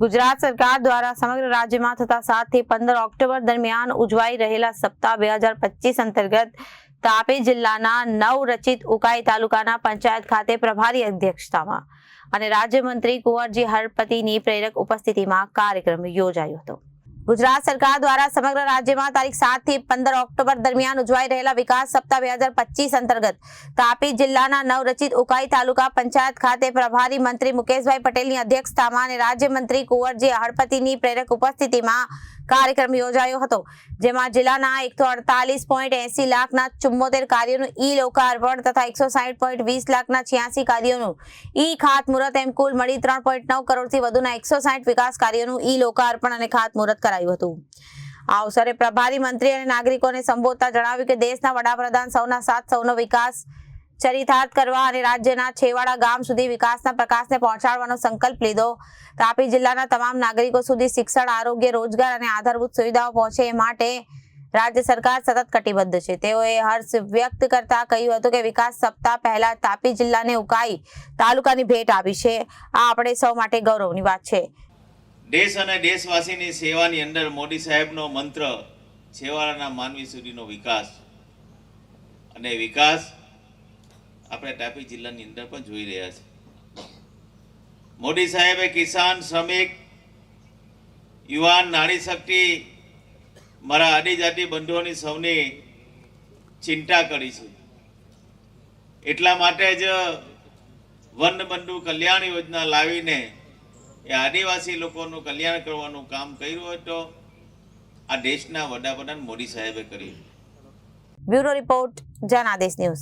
ગુજરાત સરકાર દ્વારા સમગ્ર રાજ્યમાં થતા સાતથી પંદર ઓક્ટોબર દરમિયાન ઉજવાઈ રહેલા સપ્તાહ બે હજાર પચીસ અંતર્ગત તાપી જિલ્લાના નવરચિત ઉકાઈ તાલુકાના પંચાયત ખાતે પ્રભારી અધ્યક્ષતામાં અને રાજ્યમંત્રી કુંવરજી હરપતિની પ્રેરક ઉપસ્થિતિમાં કાર્યક્રમ યોજાયો હતો. ગુજરાત સરકાર દ્વારા સમગ્ર રાજ્યમાં તારીખ સાતથી પંદર ઓક્ટોબર દરમિયાન ઉજવાઈ રહેલા વિકાસ સપ્તાહ બે હજાર પચીસ અંતર્ગત તાપી જિલ્લાના નવરચિત ઉકાઈ તાલુકા પંચાયત ખાતે પ્રભારી મંત્રી મુકેશભાઈ પટેલની અધ્યક્ષતામાં અને રાજ્યમંત્રી કુંવરજી હળપતિની પ્રેરક ઉપસ્થિતિમાં કાર્યક્રમ યોજાયો હતો, જેમાં જિલ્લાના એકસો અડતાલીસ પોઈન્ટ એસી લાખના ચુમ્મોતેર કાર્યોનું ઈ લોકાર્પણ તથા એકસો સાહીઠ પોઈન્ટ વીસ લાખના છ્યાસી કાર્યોનું ઈ ખાતમુહૂર્ત એમ કુલ મળી ત્રણ પોઈન્ટ નવ કરોડથી વધુના એકસો સાહીઠ વિકાસ કાર્યોનું ઈ લોકાર્પણ અને ખાતમુહૂર્ત કરાયું હતું. આ અવસરે પ્રભારી મંત્રી અને નાગરિકોને સંબોધતા જણાવ્યું કે દેશના વડાપ્રધાન સૌના સાથ, સૌનો વિકાસ ચરિતાર્થ કરવા અને રાજ્યના છેવાડા ગામ સુધી વિકાસના પ્રકાશને પહોંચાડવાનો સંકલ્પ લીધો. તાપી જિલ્લાના તમામ નાગરિકો સુધી શિક્ષણ, આરોગ્ય, રોજગાર અને આધારભૂત સુવિધાઓ પહોંચે એ માટે રાજ્ય સરકાર સતત કટિબદ્ધ છે. તેઓએ હર્ષ વ્યક્ત કરતા કહ્યું હતું કે વિકાસ સપ્તાહ પહેલા તાપી જિલ્લાને ઉકાઈ તાલુકાની ભેટ આપી છે. આ આપણે સૌ માટે ગૌરવની વાત છે. દેશ અને દેશવાસીની સેવાની અંદર મોદી સાહેબનો મંત્ર છેવાડાના માનવી સુધીનો વિકાસ. અને વિકાસ આપણે તાપી જિલ્લાની અંદર પણ જોઈ રહ્યા છે મોદી સાહેબે કિસાન શ્રમિક, યુવાન, નારી શક્તિ, મારા આદિજાતિ બંધુઓની સૌની ચિંતા કરી છે. એટલા માટે જ વન બંધુ કલ્યાણ યોજના લાવીને એ આદિવાસી લોકોનું કલ્યાણ કરવાનું કામ કર્યું હોય તો આ દેશના વડાપ્રધાન મોદી સાહેબે કર્યું. Bureau report Janadesh news.